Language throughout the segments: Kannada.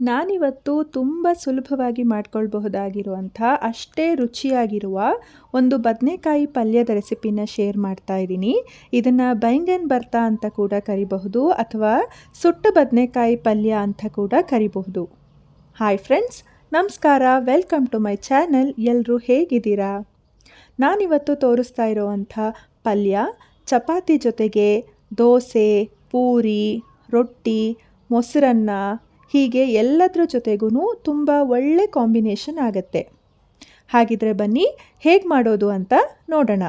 ನಾನಿವತ್ತು ತುಂಬ ಸುಲಭವಾಗಿ ಮಾಡ್ಕೊಳ್ಬಹುದಾಗಿರುವಂಥ ಅಷ್ಟೇ ರುಚಿಯಾಗಿರುವ ಒಂದು ಬದನೆಕಾಯಿ ಪಲ್ಯದ ರೆಸಿಪಿನ ಶೇರ್ ಮಾಡ್ತಾ ಇದ್ದೀನಿ. ಇದನ್ನು ಬೈಂಗನ್ ಬರ್ತಾ ಅಂತ ಕೂಡ ಕರಿಬಹುದು ಅಥವಾ ಸುಟ್ಟ ಬದನೆಕಾಯಿ ಪಲ್ಯ ಅಂತ ಕೂಡ ಕರಿಬಹುದು. ಹಾಯ್ ಫ್ರೆಂಡ್ಸ್ ನಮಸ್ಕಾರ. ವೆಲ್ಕಮ್ ಟು ಮೈ ಚಾನಲ್ ಎಲ್ಲರೂ ಹೇಗಿದ್ದೀರಾ? ನಾನಿವತ್ತು ತೋರಿಸ್ತಾ ಇರೋವಂಥ ಪಲ್ಯ, ಚಪಾತಿ ಜೊತೆಗೆ ದೋಸೆ, ಪೂರಿ, ರೊಟ್ಟಿ, ಮೊಸರನ್ನ ಹೀಗೆ ಎಲ್ಲದರ ಜೊತೆಗೂ ತುಂಬ ಒಳ್ಳೆ ಕಾಂಬಿನೇಷನ್ ಆಗುತ್ತೆ. ಹಾಗಿದ್ರೆ ಬನ್ನಿ, ಹೇಗೆ ಮಾಡೋದು ಅಂತ ನೋಡೋಣ.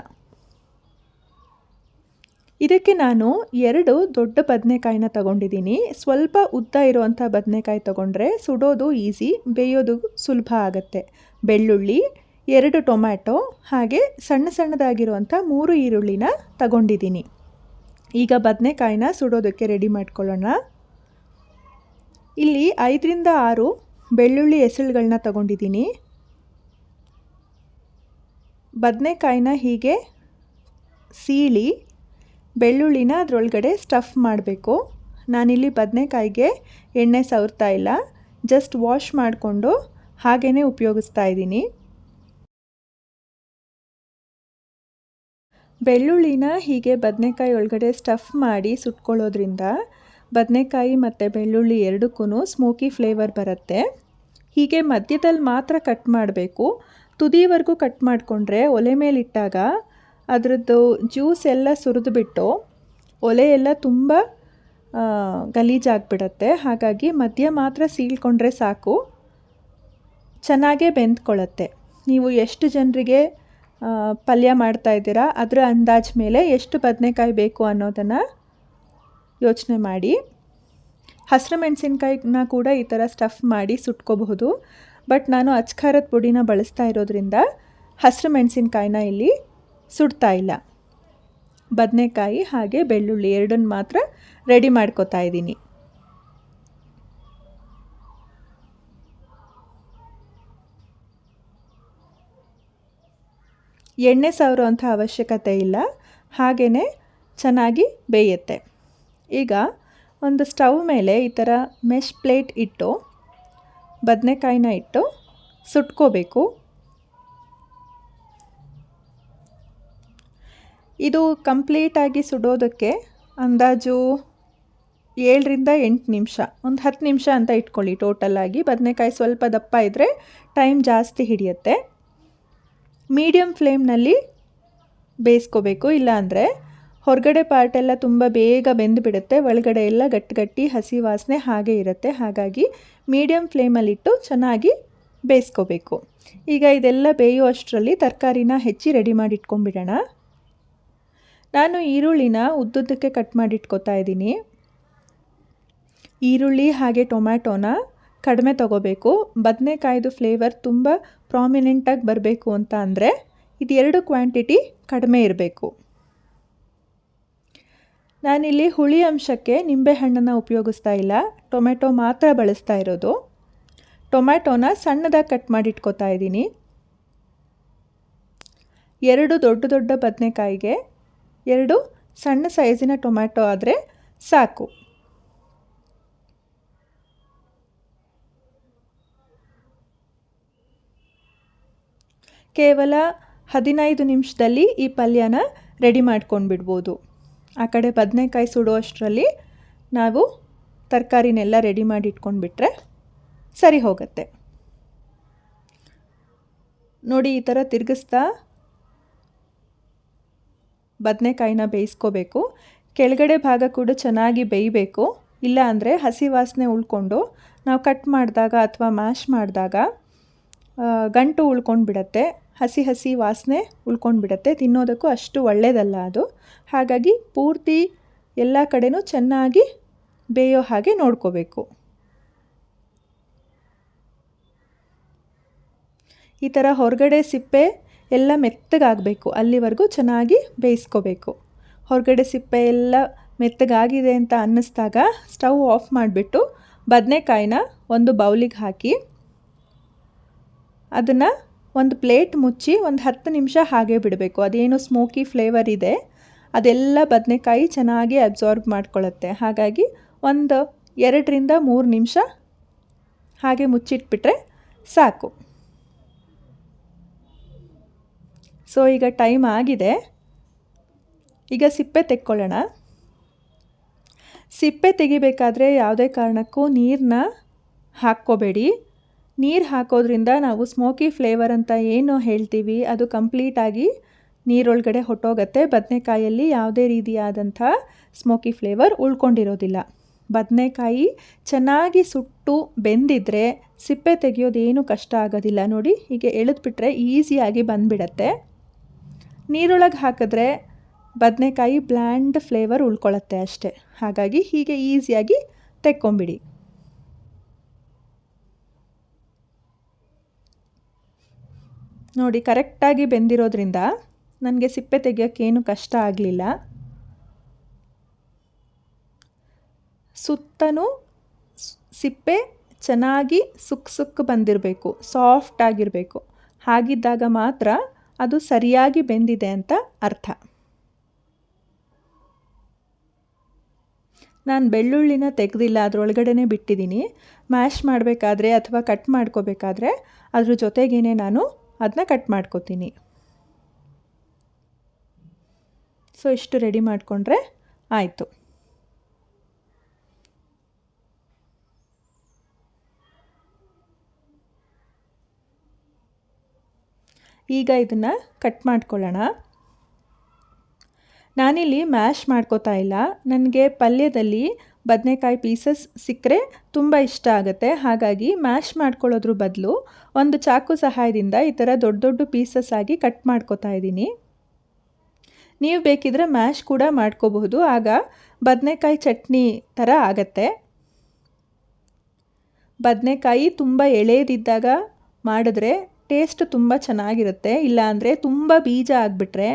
ಇದಕ್ಕೆ ನಾನು ಎರಡು ದೊಡ್ಡ ಬದನೆಕಾಯಿನ ತಗೊಂಡಿದ್ದೀನಿ. ಸ್ವಲ್ಪ ಉದ್ದ ಇರುವಂಥ ಬದನೆಕಾಯಿ ತಗೊಂಡ್ರೆ ಸುಡೋದು ಈಸಿ, ಬೇಯೋದು ಸುಲಭ ಆಗುತ್ತೆ. ಬೆಳ್ಳುಳ್ಳಿ, ಎರಡು ಟೊಮ್ಯಾಟೊ, ಹಾಗೆ ಸಣ್ಣ ಸಣ್ಣದಾಗಿರುವಂಥ ಮೂರು ಈರುಳ್ಳಿನ ತಗೊಂಡಿದ್ದೀನಿ. ಈಗ ಬದನೆಕಾಯಿನ ಸುಡೋದಕ್ಕೆ ರೆಡಿ ಮಾಡ್ಕೊಳ್ಳೋಣ. ಇಲ್ಲಿ ಐದರಿಂದ ಆರು ಬೆಳ್ಳುಳ್ಳಿ ಎಸಳುಗಳನ್ನ ತಗೊಂಡಿದ್ದೀನಿ. ಬದನೆಕಾಯಿನ ಹೀಗೆ ಸೀಳಿ ಬೆಳ್ಳುಳ್ಳಿನ ಅದರೊಳಗಡೆ ಸ್ಟಫ್ ಮಾಡಬೇಕು. ನಾನಿಲ್ಲಿ ಬದನೆಕಾಯಿಗೆ ಎಣ್ಣೆ ಸವರ್ತಾ ಇಲ್ಲ. ಜಸ್ಟ್ ವಾಶ್ ಮಾಡಿಕೊಂಡು ಹಾಗೇ ಉಪಯೋಗಿಸ್ತಾ ಇದ್ದೀನಿ. ಬೆಳ್ಳುಳ್ಳಿನ ಹೀಗೆ ಬದನೆಕಾಯಿ ಒಳಗಡೆ ಸ್ಟಫ್ ಮಾಡಿ ಸುಟ್ಕೊಳ್ಳೋದ್ರಿಂದ ಬದನೆಕಾಯಿ ಮತ್ತು ಬೆಳ್ಳುಳ್ಳಿ ಎರಡಕ್ಕೂ ಸ್ಮೋಕಿ ಫ್ಲೇವರ್ ಬರುತ್ತೆ. ಹೀಗೆ ಮಧ್ಯದಲ್ಲಿ ಮಾತ್ರ ಕಟ್ ಮಾಡಬೇಕು. ತುದಿವರೆಗೂ ಕಟ್ ಮಾಡಿಕೊಂಡ್ರೆ ಒಲೆ ಮೇಲಿಟ್ಟಾಗ ಅದರದ್ದು ಜ್ಯೂಸ್ ಎಲ್ಲ ಸುರಿದುಬಿಟ್ಟು ಒಲೆ ಎಲ್ಲ ತುಂಬ ಗಲೀಜಾಗ್ಬಿಡತ್ತೆ. ಹಾಗಾಗಿ ಮಧ್ಯ ಮಾತ್ರ ಸೀಳ್ಕೊಂಡ್ರೆ ಸಾಕು. ಚೆನ್ನಾಗೇ ಬೆಂದ್ಕೊಳ್ಳುತ್ತೆ ನೀವು ಎಷ್ಟು ಜನರಿಗೆ ಪಲ್ಯ ಮಾಡ್ತಾ ಇದ್ದೀರಾ, ಅದರ ಅಂದಾಜು ಮೇಲೆ ಎಷ್ಟು ಬದನೆಕಾಯಿ ಬೇಕು ಅನ್ನೋದನ್ನು ಯೋಚನೆ ಮಾಡಿ. ಹಸಿರು ಮೆಣಸಿನ್ಕಾಯಿನ ಕೂಡ ಈ ಥರ ಸ್ಟಫ್ ಮಾಡಿ ಸುಟ್ಕೋಬಹುದು. ಬಟ್ ನಾನು ಅಚ್ಕಾರದ ಪುಡಿನ ಬಳಸ್ತಾ ಇರೋದ್ರಿಂದ ಹಸಿರು ಮೆಣಸಿನ್ಕಾಯಿನ ಇಲ್ಲಿ ಸುಡ್ತಾ ಇಲ್ಲ. ಬದನೆಕಾಯಿ ಹಾಗೆ ಬೆಳ್ಳುಳ್ಳಿ ಎರಡನ್ನು ಮಾತ್ರ ರೆಡಿ ಮಾಡ್ಕೋತಾ ಇದ್ದೀನಿ. ಎಣ್ಣೆ ಸವರುವಂಥ ಅವಶ್ಯಕತೆ ಇಲ್ಲ. ಹಾಗೆಯೇ ಚೆನ್ನಾಗಿ ಬೇಯುತ್ತೆ. ಈಗ ಒಂದು ಸ್ಟವ್ ಮೇಲೆ ಈ ಥರ ಮೆಶ್ ಪ್ಲೇಟ್ ಇಟ್ಟು, ಬದನೆಕಾಯಿನ ಇಟ್ಟು ಸುಟ್ಕೋಬೇಕು. ಇದು ಕಂಪ್ಲೀಟಾಗಿ ಸುಡೋದಕ್ಕೆ ಅಂದಾಜು ಏಳರಿಂದ ಎಂಟು ನಿಮಿಷ, ಒಂದು ಹತ್ತು ನಿಮಿಷ ಅಂತ ಇಟ್ಕೊಳ್ಳಿ ಟೋಟಲಾಗಿ ಬದನೆಕಾಯಿ ಸ್ವಲ್ಪ ದಪ್ಪ ಇದ್ದರೆ ಟೈಮ್ ಜಾಸ್ತಿ ಹಿಡಿಯುತ್ತೆ. ಮೀಡಿಯಮ್ ಫ್ಲೇಮ್ನಲ್ಲಿ ಬೇಯಿಸ್ಕೋಬೇಕು, ಇಲ್ಲಾಂದರೆ ಹೊರಗಡೆ ಪಾರ್ಟೆಲ್ಲ ತುಂಬ ಬೇಗ ಬೆಂದುಬಿಡುತ್ತೆ. ಒಳಗಡೆ ಎಲ್ಲ ಗಟ್ಟಿ ಗಟ್ಟಿ ಹಸಿ ವಾಸನೆ ಹಾಗೆ ಇರುತ್ತೆ. ಹಾಗಾಗಿ ಮೀಡಿಯಮ್ ಫ್ಲೇಮಲ್ಲಿಟ್ಟು ಚೆನ್ನಾಗಿ ಬೇಯಿಸ್ಕೋಬೇಕು. ಈಗ ಇದೆಲ್ಲ ಬೇಯುವಷ್ಟರಲ್ಲಿ ತರಕಾರಿನ ಹೆಚ್ಚಿ ರೆಡಿ ಮಾಡಿ ಇಟ್ಕೊಂಡ್ಬಿಡೋಣ. ನಾನು ಈರುಳ್ಳಿನ ಉದ್ದುದ್ದಕ್ಕೆ ಕಟ್ ಮಾಡಿ ಇಟ್ಕೋತಾ ಇದ್ದೀನಿ. ಈರುಳ್ಳಿ ಹಾಗೆ ಟೊಮ್ಯಾಟೋನ ಕಡಿಮೆ ತೊಗೋಬೇಕು. ಬದನೆಕಾಯ್ದು ಫ್ಲೇವರ್ ತುಂಬ ಪ್ರಾಮಿನೆಂಟಾಗಿ ಬರಬೇಕು ಅಂತ ಅಂದರೆ ಇದೆರಡು ಕ್ವಾಂಟಿಟಿ ಕಡಿಮೆ ಇರಬೇಕು. ನಾನಿಲ್ಲಿ ಹುಳಿ ಅಂಶಕ್ಕೆ ನಿಂಬೆಹಣ್ಣನ್ನು ಉಪಯೋಗಿಸ್ತಾ ಇಲ್ಲ. ಟೊಮೆಟೊ ಮಾತ್ರ ಬಳಸ್ತಾ ಇರೋದು. ಟೊಮ್ಯಾಟೋನ ಸಣ್ಣದಾಗಿ ಕಟ್ ಮಾಡಿ ಇಟ್ಕೋತಾ ಇದ್ದೀನಿ. ಎರಡು ದೊಡ್ಡ ದೊಡ್ಡ ಬದನೆಕಾಯಿಗೆ ಎರಡು ಸಣ್ಣ ಸೈಜಿನ ಟೊಮ್ಯಾಟೊ ಆದರೆ ಸಾಕು. ಕೇವಲ ಹದಿನೈದು ನಿಮಿಷದಲ್ಲಿ ಈ ಪಲ್ಯನ ರೆಡಿ ಮಾಡ್ಕೊಂಡು ಬಿಡ್ಬೋದು ಆ ಕಡೆ ಬದನೆಕಾಯಿ ಸುಡುವಷ್ಟರಲ್ಲಿ ನಾವು ತರಕಾರಿನೆಲ್ಲ ರೆಡಿ ಮಾಡಿ ಇಟ್ಕೊಂಡ್ಬಿಟ್ರೆ ಸರಿ ಹೋಗುತ್ತೆ. ನೋಡಿ, ಈ ಥರ ತಿರುಗಿಸ್ತಾ ಬದನೆಕಾಯಿನ ಬೇಯಿಸ್ಕೋಬೇಕು. ಕೆಳಗಡೆ ಭಾಗ ಕೂಡ ಚೆನ್ನಾಗಿ ಬೇಯಬೇಕು. ಇಲ್ಲ ಅಂದರೆ ಹಸಿ ವಾಸನೆ ಉಳ್ಕೊಂಡು ನಾವು ಕಟ್ ಮಾಡಿದಾಗ ಅಥವಾ ಮ್ಯಾಶ್ ಮಾಡಿದಾಗ ಗಂಟು ಉಳ್ಕೊಂಡು ಬಿಡತ್ತೆ ಹಸಿ ಹಸಿ ವಾಸನೆ ಉಳ್ಕೊಂಡ್ಬಿಡತ್ತೆ. ತಿನ್ನೋದಕ್ಕೂ ಅಷ್ಟು ಒಳ್ಳೆಯದಲ್ಲ ಅದು. ಹಾಗಾಗಿ ಪೂರ್ತಿ ಎಲ್ಲ ಕಡೆನೂ ಚೆನ್ನಾಗಿ ಬೇಯೋ ಹಾಗೆ ನೋಡ್ಕೋಬೇಕು. ಈ ಥರ ಹೊರಗಡೆ ಸಿಪ್ಪೆ ಎಲ್ಲ ಮೆತ್ತಗಾಗಬೇಕು. ಅಲ್ಲಿವರೆಗೂ ಚೆನ್ನಾಗಿ ಬೇಯಿಸ್ಕೋಬೇಕು. ಹೊರಗಡೆ ಸಿಪ್ಪೆ ಎಲ್ಲ ಮೆತ್ತಗಾಗಿದೆ ಅಂತ ಅನ್ನಿಸ್ದಾಗ ಸ್ಟವ್ ಆಫ್ ಮಾಡಿಬಿಟ್ಟು ಬದನೆಕಾಯಿನ ಒಂದು ಬೌಲಿಗೆ ಹಾಕಿ ಅದನ್ನು ಒಂದು ಪ್ಲೇಟ್ ಮುಚ್ಚಿ ಒಂದು ಹತ್ತು ನಿಮಿಷ ಹಾಗೆ ಬಿಡಬೇಕು. ಅದೇನು ಸ್ಮೋಕಿ ಫ್ಲೇವರ್ ಇದೆ. ಅದೆಲ್ಲ ಬದನೆಕಾಯಿ ಚೆನ್ನಾಗಿ ಅಬ್ಸಾರ್ಬ್ ಮಾಡ್ಕೊಳ್ಳುತ್ತೆ ಹಾಗಾಗಿ ಒಂದು ಎರಡರಿಂದ ಮೂರು ನಿಮಿಷ ಹಾಗೆ ಮುಚ್ಚಿಟ್ಬಿಟ್ರೆ ಸಾಕು. ಸೊ ಈಗ ಟೈಮ್ ಆಗಿದೆ. ಈಗ ಸಿಪ್ಪೆ ತೆಕ್ಕೊಳ್ಳೋಣ. ಸಿಪ್ಪೆ ತೆಗಿಬೇಕಾದ್ರೆ ಯಾವುದೇ ಕಾರಣಕ್ಕೂ ನೀರನ್ನ ಹಾಕ್ಕೋಬೇಡಿ. ನೀರು ಹಾಕೋದ್ರಿಂದ ನಾವು ಸ್ಮೋಕಿ ಫ್ಲೇವರ್ ಅಂತ ಏನು ಹೇಳ್ತೀವಿ, ಅದು ಕಂಪ್ಲೀಟಾಗಿ ನೀರೊಳಗಡೆ ಹೊಟ್ಟೋಗತ್ತೆ. ಬದನೆಕಾಯಲ್ಲಿ ಯಾವುದೇ ರೀತಿಯಾದಂಥ ಸ್ಮೋಕಿ ಫ್ಲೇವರ್ ಉಳ್ಕೊಂಡಿರೋದಿಲ್ಲ. ಬದನೆಕಾಯಿ ಚೆನ್ನಾಗಿ ಸುಟ್ಟು ಬೆಂದಿದ್ರೆ ಸಿಪ್ಪೆ ತೆಗೆಯೋದೇನು ಕಷ್ಟ ಆಗೋದಿಲ್ಲ. ನೋಡಿ, ಹೀಗೆ ಎಳೆದ್ಬಿಟ್ರೆ ಈಸಿಯಾಗಿ ಬಂದುಬಿಡತ್ತೆ. ನೀರೊಳಗೆ ಹಾಕಿದ್ರೆ ಬದನೆಕಾಯಿ ಬ್ಲ್ಯಾಂಡ್ ಫ್ಲೇವರ್ ಉಳ್ಕೊಳ್ಳುತ್ತೆ ಅಷ್ಟೇ. ಹಾಗಾಗಿ ಹೀಗೆ ಈಸಿಯಾಗಿ ತೆಕ್ಕೊಂಬಿಡಿ. ನೋಡಿ, ಕರೆಕ್ಟಾಗಿ ಬೆಂದಿರೋದ್ರಿಂದ ನನಗೆ ಸಿಪ್ಪೆ ತೆಗಿಯೋಕ್ಕೇನು ಕಷ್ಟ ಆಗಲಿಲ್ಲ. ಸುತ್ತನೂ ಸಿಪ್ಪೆ ಚೆನ್ನಾಗಿ ಸುಕ್ ಸುಕ್ ಬಂದಿರಬೇಕು, ಸಾಫ್ಟ್ ಆಗಿರಬೇಕು. ಹಾಗಿದ್ದಾಗ ಮಾತ್ರ ಅದು ಸರಿಯಾಗಿ ಬೆಂದಿದೆ ಅಂತ ಅರ್ಥ. ನಾನು ಬೆಳ್ಳುಳ್ಳಿನ ತೆಗೆದಿಲ್ಲ ಅದರೊಳಗಡೆ ಬಿಟ್ಟಿದ್ದೀನಿ. ಮ್ಯಾಶ್ ಮಾಡಬೇಕಾದ್ರೆ ಅಥವಾ ಕಟ್ ಮಾಡ್ಕೋಬೇಕಾದ್ರೆ ಅದ್ರ ಜೊತೆಗೇ ನಾನು ಅದನ್ನ ಕಟ್ ಮಾಡ್ಕೋತೀನಿ. ಸೊ ಇಷ್ಟು ರೆಡಿ ಮಾಡಿಕೊಂಡ್ರೆ ಆಯಿತು. ಈಗ ಇದನ್ನು ಕಟ್ ಮಾಡ್ಕೊಳ್ಳೋಣ. ನಾನಿಲ್ಲಿ ಮ್ಯಾಶ್ ಮಾಡ್ಕೋತಾ ಇಲ್ಲ. ನನಗೆ ಪಲ್ಯದಲ್ಲಿ ಬದನೆಕಾಯಿ ಪೀಸಸ್ ಸಿಕ್ಕರೆ ತುಂಬ ಇಷ್ಟ ಆಗುತ್ತೆ. ಹಾಗಾಗಿ ಮ್ಯಾಶ್ ಮಾಡ್ಕೊಳ್ಳೋದ್ರ ಬದಲು ಒಂದು ಚಾಕು ಸಹಾಯದಿಂದ ಈ ಥರ ದೊಡ್ಡ ದೊಡ್ಡ ಪೀಸಸ್ ಆಗಿ ಕಟ್ ಮಾಡ್ಕೋತಾ ಇದ್ದೀನಿ. ನೀವು ಬೇಕಿದ್ರೆ ಮ್ಯಾಶ್ ಕೂಡ ಮಾಡ್ಕೋಬಹುದು. ಆಗ ಬದನೆಕಾಯಿ ಚಟ್ನಿ ಥರ ಆಗತ್ತೆ. ಬದನೆಕಾಯಿ ತುಂಬ ಎಳೆಯದಿದ್ದಾಗ ಮಾಡಿದ್ರೆ ಟೇಸ್ಟ್ ತುಂಬ ಚೆನ್ನಾಗಿರುತ್ತೆ. ಇಲ್ಲಾಂದರೆ ತುಂಬ ಬೀಜ ಆಗಿಬಿಟ್ರೆ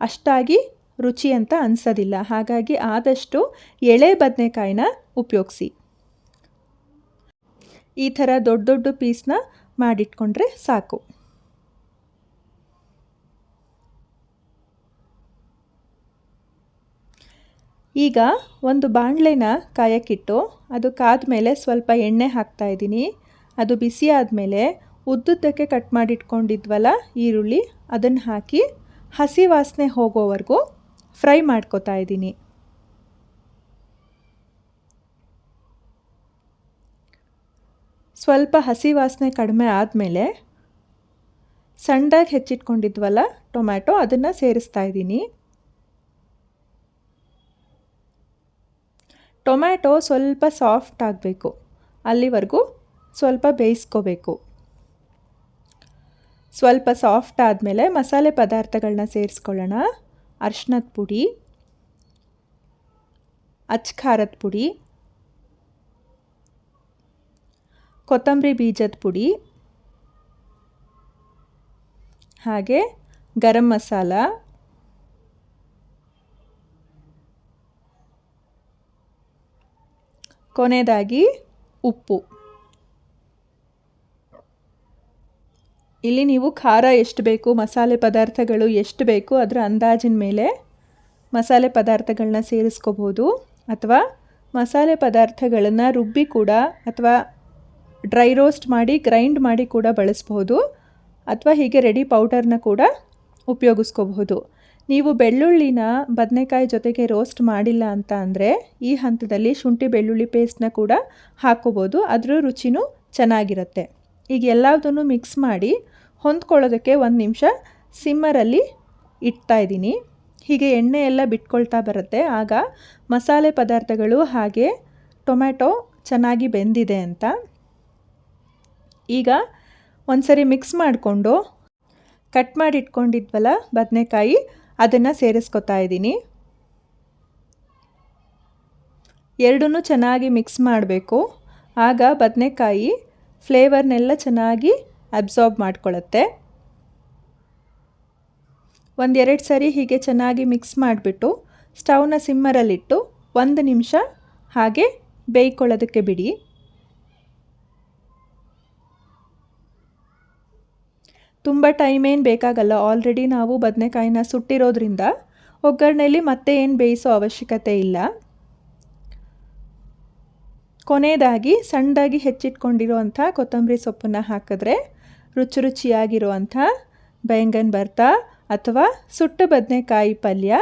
ಅಷ್ಟಾಗಿ ರುಚಿ ಅಂತ ಅನಿಸೋದಿಲ್ಲ. ಹಾಗಾಗಿ ಆದಷ್ಟು ಎಳೆ ಬದನೆಕಾಯಿನ ಉಪಯೋಗಿಸಿ. ಈ ಥರ ದೊಡ್ಡ ದೊಡ್ಡ ಪೀಸ್ನ ಮಾಡಿಟ್ಕೊಂಡ್ರೆ ಸಾಕು. ಈಗ ಒಂದು ಬಾಣಲೆನ ಕಾಯಕ್ಕಿಟ್ಟು ಅದು ಕಾದ ಮೇಲೆ ಸ್ವಲ್ಪ ಎಣ್ಣೆ ಹಾಕ್ತಾ ಇದ್ದೀನಿ. ಅದು ಬಿಸಿ ಆದಮೇಲೆ ಉದ್ದುದ್ದಕ್ಕೆ ಕಟ್ ಮಾಡಿಟ್ಕೊಂಡಿದ್ವಲ್ಲ ಈರುಳ್ಳಿ, ಅದನ್ನು ಹಾಕಿ ಹಸಿ ವಾಸನೆ ಹೋಗೋವರೆಗೂ ಫ್ರೈ ಮಾಡ್ಕೋತಾ ಇದ್ದೀನಿ. ಸ್ವಲ್ಪ ಹಸಿ ವಾಸನೆ ಕಡಿಮೆ ಆದಮೇಲೆ ಸಣ್ಣದಾಗಿ ಹೆಚ್ಚಿಟ್ಕೊಂಡಿದ್ವಲ್ಲ ಟೊಮ್ಯಾಟೊ, ಅದನ್ನು ಸೇರಿಸ್ತಾ ಇದ್ದೀನಿ. ಟೊಮ್ಯಾಟೊ ಸ್ವಲ್ಪ ಸಾಫ್ಟ್ ಆಗಬೇಕು. ಅಲ್ಲಿವರೆಗೂ ಸ್ವಲ್ಪ ಬೇಯಿಸ್ಕೋಬೇಕು. ಸ್ವಲ್ಪ ಸಾಫ್ಟ್ ಆದಮೇಲೆ ಮಸಾಲೆ ಪದಾರ್ಥಗಳನ್ನ ಸೇರಿಸ್ಕೊಳ್ಳೋಣ. ಅರ್ಶಿನದ ಪುಡಿ ಅಚ್ಖಾರದ ಪುಡಿ ಕೊತ್ತಂಬರಿ ಬೀಜದ ಪುಡಿ ಹಾಗೆ ಗರಂ ಮಸಾಲ ಕೊನೆಯದಾಗಿ ಉಪ್ಪು. ಇಲ್ಲಿ ನೀವು ಖಾರ ಎಷ್ಟು ಬೇಕು, ಮಸಾಲೆ ಪದಾರ್ಥಗಳು ಎಷ್ಟು ಬೇಕು ಅದರ ಅಂದಾಜಿನ ಮೇಲೆ ಮಸಾಲೆ ಪದಾರ್ಥಗಳನ್ನ ಸೇರಿಸ್ಕೋಬೋದು. ಅಥವಾ ಮಸಾಲೆ ಪದಾರ್ಥಗಳನ್ನು ರುಬ್ಬಿ ಕೂಡ ಅಥವಾ ಡ್ರೈ ರೋಸ್ಟ್ ಮಾಡಿ, ಗ್ರೈಂಡ್ ಮಾಡಿ ಕೂಡ ಬಳಸ್ಬೋದು. ಅಥವಾ ಹೀಗೆ ರೆಡಿ ಪೌಡರ್ನ ಕೂಡ ಉಪಯೋಗಿಸ್ಕೋಬಹುದು. ನೀವು ಬೆಳ್ಳುಳ್ಳಿನ ಬದನೆಕಾಯಿ ಜೊತೆಗೆ ರೋಸ್ಟ್ ಮಾಡಿಲ್ಲ ಅಂತ ಅಂದರೆ ಈ ಹಂತದಲ್ಲಿ ಶುಂಠಿ ಬೆಳ್ಳುಳ್ಳಿ ಪೇಸ್ಟ್ನ ಕೂಡ ಹಾಕ್ಕೋಬೋದು. ಅದರ ರುಚಿನೂ ಚೆನ್ನಾಗಿರುತ್ತೆ. ಈಗ ಎಲ್ಲದನ್ನು ಮಿಕ್ಸ್ ಮಾಡಿ ಹೊಂದ್ಕೊಳ್ಳೋದಕ್ಕೆ ಒಂದು ನಿಮಿಷ ಸಿಮ್ಮರಲ್ಲಿ ಇಡ್ತಾ ಇದ್ದೀನಿ. ಹೀಗೆ ಎಣ್ಣೆ ಎಲ್ಲ ಬಿಟ್ಕೊಳ್ತಾ ಬರುತ್ತೆ. ಆಗ ಮಸಾಲೆ ಪದಾರ್ಥಗಳು ಹಾಗೆ ಟೊಮ್ಯಾಟೊ ಚೆನ್ನಾಗಿ ಬೆಂದಿದೆ ಅಂತ. ಈಗ ಒಂದು ಮಿಕ್ಸ್ ಮಾಡಿಕೊಂಡು ಕಟ್ ಮಾಡಿ ಇಟ್ಕೊಂಡಿದ್ವಲ್ಲ ಬದನೆಕಾಯಿ, ಅದನ್ನು ಸೇರಿಸ್ಕೊತಾ ಇದ್ದೀನಿ. ಎರಡೂ ಚೆನ್ನಾಗಿ ಮಿಕ್ಸ್ ಮಾಡಬೇಕು. ಆಗ ಬದನೆಕಾಯಿ ಫ್ಲೇವರ್ನೆಲ್ಲ ಚೆನ್ನಾಗಿ ಅಬ್ಸಾರ್ಬ್ ಮಾಡ್ಕೊಳ್ಳುತ್ತೆ ಒಂದೆರಡು ಸರಿ ಹೀಗೆ ಚೆನ್ನಾಗಿ ಮಿಕ್ಸ್ ಮಾಡಿಬಿಟ್ಟು ಸ್ಟವ್ನ ಸಿಮ್ಮರಲ್ಲಿಟ್ಟು ಒಂದು ನಿಮಿಷ ಹಾಗೆ ಬೇಯ್ಕೊಳ್ಳೋದಕ್ಕೆ ಬಿಡಿ. ತುಂಬ ಟೈಮ್ ಏನು ಬೇಕಾಗಲ್ಲ, ಆಲ್ರೆಡಿ ನಾವು ಬದನೆಕಾಯಿನ ಸುಟ್ಟಿರೋದ್ರಿಂದ ಒಗ್ಗರಣೆಯಲ್ಲಿ ಮತ್ತೆ ಏನು ಬೇಯಿಸೋ ಅವಶ್ಯಕತೆ ಇಲ್ಲ. ಕೊನೆಯದಾಗಿ ಸಣ್ಣದಾಗಿ ಹೆಚ್ಚಿಟ್ಕೊಂಡಿರುವಂಥ ಕೊತ್ತಂಬರಿ ಸೊಪ್ಪನ್ನು ಹಾಕಿದ್ರೆ ರುಚಿ ರುಚಿಯಾಗಿರುವಂಥ ಬೆಂಗನ್ ಭರ್ತಾ ಅಥವಾ ಸುಟ್ಟ ಬದನೆಕಾಯಿ ಪಲ್ಯ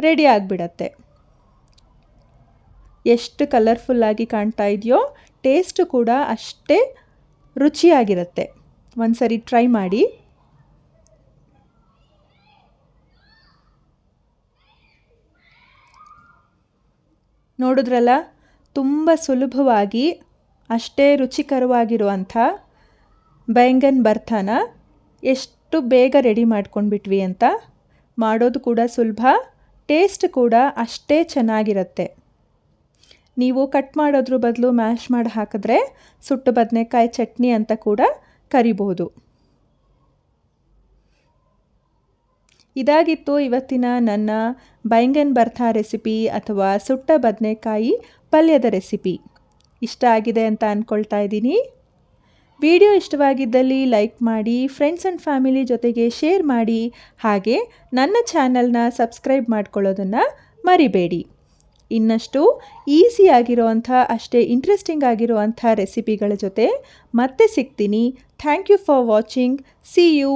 ರೆಡಿ ಆಗಿಬಿಡತ್ತೆ. ಎಷ್ಟು ಕಲರ್ಫುಲ್ಲಾಗಿ ಕಾಣ್ತಾ ಇದೆಯೋ ಟೇಸ್ಟು ಕೂಡ ಅಷ್ಟೇ ರುಚಿಯಾಗಿರುತ್ತೆ. ಒಂದು ಸರಿ ಟ್ರೈ ಮಾಡಿ. ನೋಡಿದ್ರಲ್ಲ, ತುಂಬ ಸುಲಭವಾಗಿ, ಅಷ್ಟೇ ರುಚಿಕರವಾಗಿರುವಂಥ ಬೈಂಗನ್ ಬರ್ತಾನ? ಎಷ್ಟು ಬೇಗ ರೆಡಿ ಮಾಡ್ಕೊಂಡ್ಬಿಟ್ವಿ ಅಂತ? ಮಾಡೋದು ಕೂಡ ಸುಲಭ ಟೇಸ್ಟ್ ಕೂಡ ಅಷ್ಟೇ ಚೆನ್ನಾಗಿರುತ್ತೆ. ನೀವು ಕಟ್ ಮಾಡೋದ್ರ ಬದಲು ಮ್ಯಾಶ್ ಮಾಡಿ ಹಾಕಿದ್ರೆ ಸುಟ್ಟು ಬದನೆಕಾಯಿ ಚಟ್ನಿ ಅಂತ ಕೂಡ ಕರಿಬೋದು. ಇದಾಗಿತ್ತು ಇವತ್ತಿನ ನನ್ನ ಬೈಂಗನ್ ಬರ್ಥಾ ರೆಸಿಪಿ ಅಥವಾ ಸುಟ್ಟ ಬದನೆಕಾಯಿ ಪಲ್ಯದ ರೆಸಿಪಿ ಇಷ್ಟ ಆಗಿದೆ ಅಂತ ಅಂದ್ಕೊಳ್ತಾ ಇದ್ದೀನಿ. ವಿಡಿಯೋ ಇಷ್ಟವಾಗಿದ್ದಲ್ಲಿ ಲೈಕ್ ಮಾಡಿ ಫ್ರೆಂಡ್ಸ್ ಆ್ಯಂಡ್ ಫ್ಯಾಮಿಲಿ ಜೊತೆಗೆ ಶೇರ್ ಮಾಡಿ, ಹಾಗೆ ನನ್ನ ಚಾನಲ್ನ ಸಬ್ಸ್ಕ್ರೈಬ್ ಮಾಡ್ಕೊಳ್ಳೋದನ್ನು ಮರಿಬೇಡಿ. ಇನ್ನಷ್ಟು ಈಸಿಯಾಗಿರೋವಂಥ ಅಷ್ಟೇ ಇಂಟ್ರೆಸ್ಟಿಂಗ್ ಆಗಿರುವಂಥ ರೆಸಿಪಿಗಳ ಜೊತೆ ಮತ್ತೆ ಸಿಗ್ತೀನಿ. Thank you for watching see you